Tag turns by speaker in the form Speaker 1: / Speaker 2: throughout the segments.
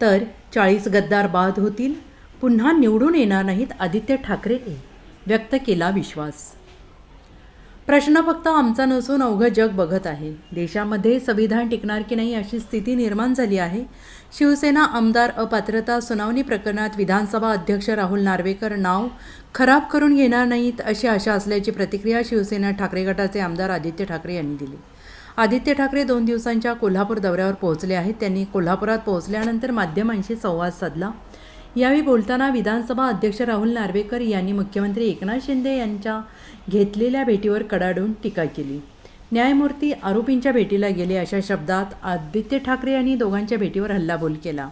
Speaker 1: तर चाळीस गद्दार बाद होतील. पुन्हा निवडून येणार नाहीत आदित्य ठाकरे व्यक्त केला विश्वास. प्रश्न फक्त आमचा नसून अवघं जग बघत आहे. देशामध्ये संविधान टिकणार की नाही अशी स्थिती निर्माण झाली आहे. शिवसेना आमदार अपात्रता सुनावणी प्रकरणात विधानसभा अध्यक्ष राहुल नार्वेकर नाव खराब करून घेणार नाहीत अशी आशा असल्याची प्रतिक्रिया शिवसेना ठाकरे गटाचे आमदार आदित्य ठाकरे यांनी दिली. आदित्य ठाकरे दोन दिवसांच्या कोल्हापूर दौऱ्यावर पोहोचले आहेत. त्यांनी कोल्हापुरात पोहोचल्यानंतर माध्यमांशी संवाद साधला. यावेळी बोलताना विधानसभा अध्यक्ष राहुल नार्वेकर यांनी मुख्यमंत्री एकनाथ शिंदे यांच्या घेतलेल्या भेटीवर कडाडून टीका केली. न्यायमूर्ती आरोपींच्या भेटीला गेले अशा शब्दात आदित्य ठाकरे यांनी दोघांच्या भेटीवर हल्लाबोल केला.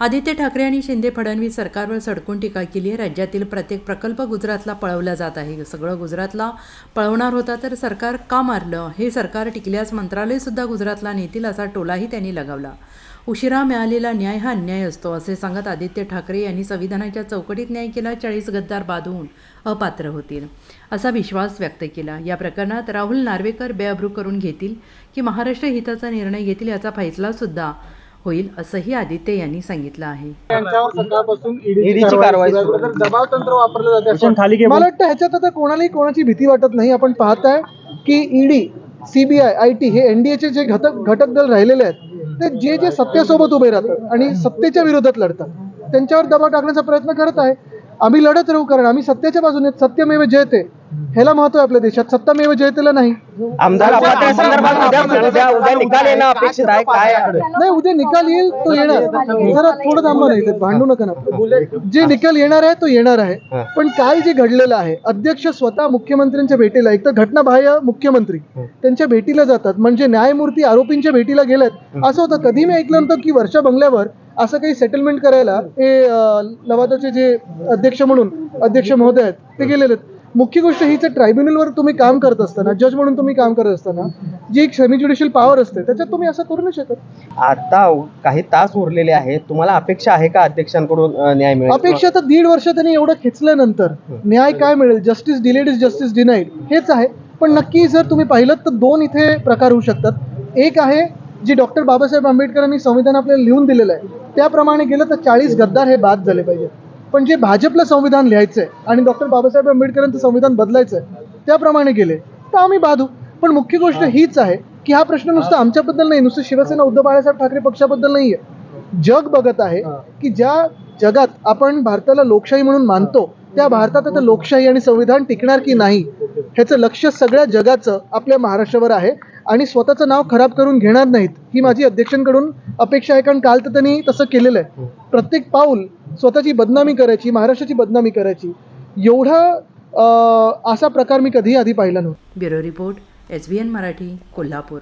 Speaker 1: आदित्य ठाकरे आणि शिंदे फडणवीस सरकारवर सडकून टीका केली आहे. राज्यातील प्रत्येक प्रकल्प गुजरातला पळवला जात आहे. सगळं गुजरातला पळवणार होता तर सरकार का मारलं? हे सरकार टिकल्यास मंत्रालयसुद्धा गुजरातला नेतील असा टोलाही त्यांनी लगावला. उशिरा मिळालेला न्याय हा अन्याय असतो असे सांगत आदित्य ठाकरे यांनी संविधानाच्या चौकटीत न्याय केला चाळीस गद्दार बाद होऊन अपात्र होतील असा विश्वास व्यक्त केला. या प्रकरणात राहुल नार्वेकर बेअब्रू करून घेतील की महाराष्ट्र हिताचा निर्णय घेतील याचा फैसलासुद्धा होईल असंही आदित्य यांनी सांगितलं आहे.
Speaker 2: त्यांच्यावर सकाळपासून
Speaker 3: ईडीची
Speaker 2: ईडीची
Speaker 3: कारवाई
Speaker 2: कारवाई
Speaker 3: सुरू
Speaker 2: सुरू आहे. तर दबाव तंत्र वापरलं जाते असं
Speaker 3: खाली घे
Speaker 2: मला वाटतं ह्याच्यात आता कोणालाही कोणाची भीती वाटत नाही. आपण पाहताय की ईडी सीबीआय आय टी हे एनडीएचे जे घटक घटक दल राहिलेले आहेत ते जे जे सत्तेसोबत उभे राहतात आणि सत्तेच्या विरोधात लढतात त्यांच्यावर दबाव टाकण्याचा प्रयत्न करत आहे. आम्ही लढत राहू कारण आम्ही सत्याच्या बाजूने आहेत. सत्यमेव जयते ह्याला महत्त्व आहे आपल्या देशात. सत्तामेव जयतेला नाही.
Speaker 3: आमदार अपात्र संदर्भात उद्या उद्या उद्या निकाल येणं अपेक्षित आहे काय
Speaker 2: नाही उद्या निकाल येईल तो येणार. जरा थोडं थांबा नाही इथे, भांडू नका ना. जे निकाल येणार आहे तो येणार आहे. पण काय जे घडलेलं आहे अध्यक्ष स्वतः मुख्यमंत्र्यांच्या भेटीला एक तर घटनाबाह्य मुख्यमंत्री त्यांच्या भेटीला जातात. म्हणजे न्यायमूर्ती आरोपींच्या भेटीला गेलेत. असं होतं. कधी मी ऐकलं नव्हतं की वर्षा बंगल्यावर असं काही सेटलमेंट करायला हे अं, लवादाचे जे अध्यक्ष म्हणून अध्यक्ष महोदय आहेत ते गेलेले आहेत मुख्य गोष्ट हीच ट्रायब्युनलवर तुम्ही काम करत असताना जज म्हणून तुम्ही काम करत असताना जी एक सेमी ज्युडिशियल पॉवर असते त्याच्यात तुम्ही असं करू नाही शकत.
Speaker 3: आता काही तास उरलेले आहेत. तुम्हाला अपेक्षा आहे का अध्यक्षांकडून न्याय मिळेल?
Speaker 2: अपेक्षा तर दीड वर्ष त्यांनी एवढं खेचल्यानंतर न्याय काय मिळेल? Justice delayed is justice denied हेच आहे. पण नक्की जर तुम्ही पाहिलं तर दोन इथे प्रकार होऊ शकतात. एक आहे जी डॉक्टर बाबासाहेब आंबेडकरांनी संविधान आपल्याला लिहून दिलेलं आहे. त्याप्रमाणे गेलं तर चाळीस गद्दार हे बाद झाले पाहिजे पण जे भाजपला संविधान लिहायचंय आणि डॉक्टर बाबासाहेब आंबेडकरांचं संविधान बदलायचंय त्याप्रमाणे गेले तर आम्ही बाधू. पण मुख्य गोष्ट हीच आहे की हा प्रश्न नुसता आमच्याबद्दल नाही नुसतं शिवसेना उद्धव बाळासाहेब ठाकरे पक्षाबद्दल नाहीये. जग बघत आहे की ज्या जगात आपण भारताला लोकशाही म्हणून मानतो त्या भारतात आता लोकशाही आणि संविधान टिकणार की नाही ह्याचं लक्ष सगळ्या जगाचं आपल्या महाराष्ट्रावर आहे आणि स्वतःचं नाव खराब करून घेणार नाहीत ही माझी अध्यक्षांकडून अपेक्षा आहे कारण काल तर त्यांनी तसं केलेलं आहे. प्रत्येक पाऊल स्वतःची बदनामी करायची महाराष्ट्राची बदनामी करायची. एवढा असा प्रकार मी कधीही आधी पाहिला नव्हता.
Speaker 1: Bureau report S B N Marathi Kolhapur.